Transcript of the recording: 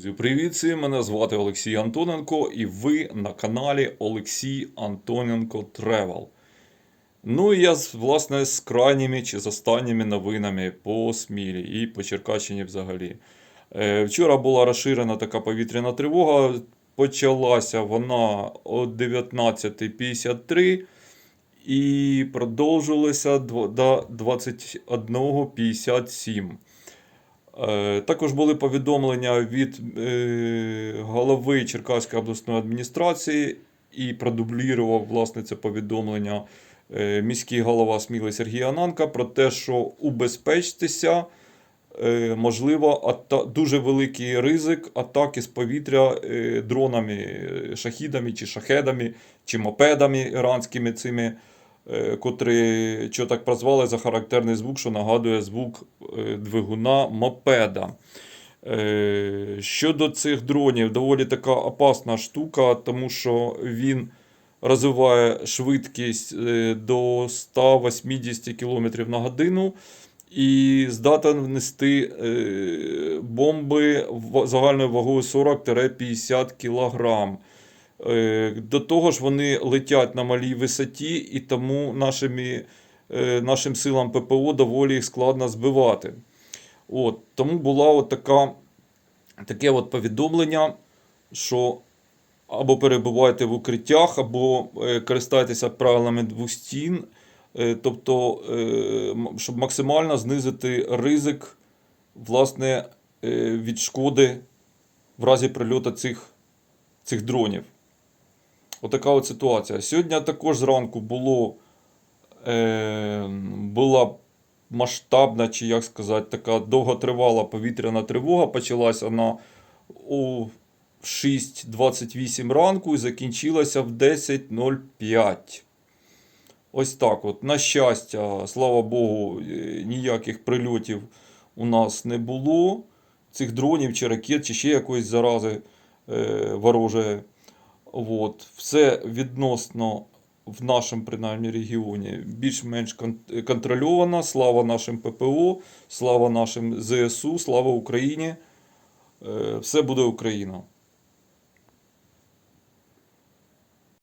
Друзі, привіт всім! Мене звати Олексій Антоненко, і ви на каналі Олексій Антоненко Тревел. Ну і я власне з крайніми чи з останніми новинами по Смілі і по Черкащині взагалі. Е, Вчора була розширена така повітряна тривога. Почалася вона о 19.53 і продовжилася до 21.57. Е, Також були повідомлення від е, голови Черкаської обласної адміністрації і продублірував власне це повідомлення е, міський голова Сміли Сергій Ананка про те, що убезпечтеся, можливо, дуже великий ризик атаки з повітря дронами, шахідами чи шахедами, чи мопедами іранськими цими котрі що так прозвали за характерний звук, що нагадує звук е, двигуна мопеда. Е, Щодо цих дронів, доволі така опасна штука, тому що він розвиває швидкість е, до 180 км на годину і здатен нести е, бомби загальною вагою 40-50 кг. Е, До того ж, вони летять на малій висоті, і тому нашими, е, нашим силам ППО доволі їх складно збивати. От, тому була от така, таке от повідомлення, що або перебувайте в укриттях, або е, користайтеся правилами двох стін, тобто, щоб максимально знизити ризик власне, від шкоди в разі прильоту цих, цих дронів. Отака от ситуація. Сьогодні також зранку було, е, була масштабна, чи як сказати, така довготривала повітряна тривога. Почалася вона о 6.28 ранку і закінчилася в 10.05. Ось так от. На щастя, слава Богу, е, ніяких прильотів у нас не було. Цих дронів чи ракет, чи ще якоїсь зарази е, ворожої. От. Все відносно в нашому принаймні регіоні більш-менш кон- контрольовано. Слава нашим ППО, слава нашим ЗСУ, слава Україні. Е, Все буде Україна.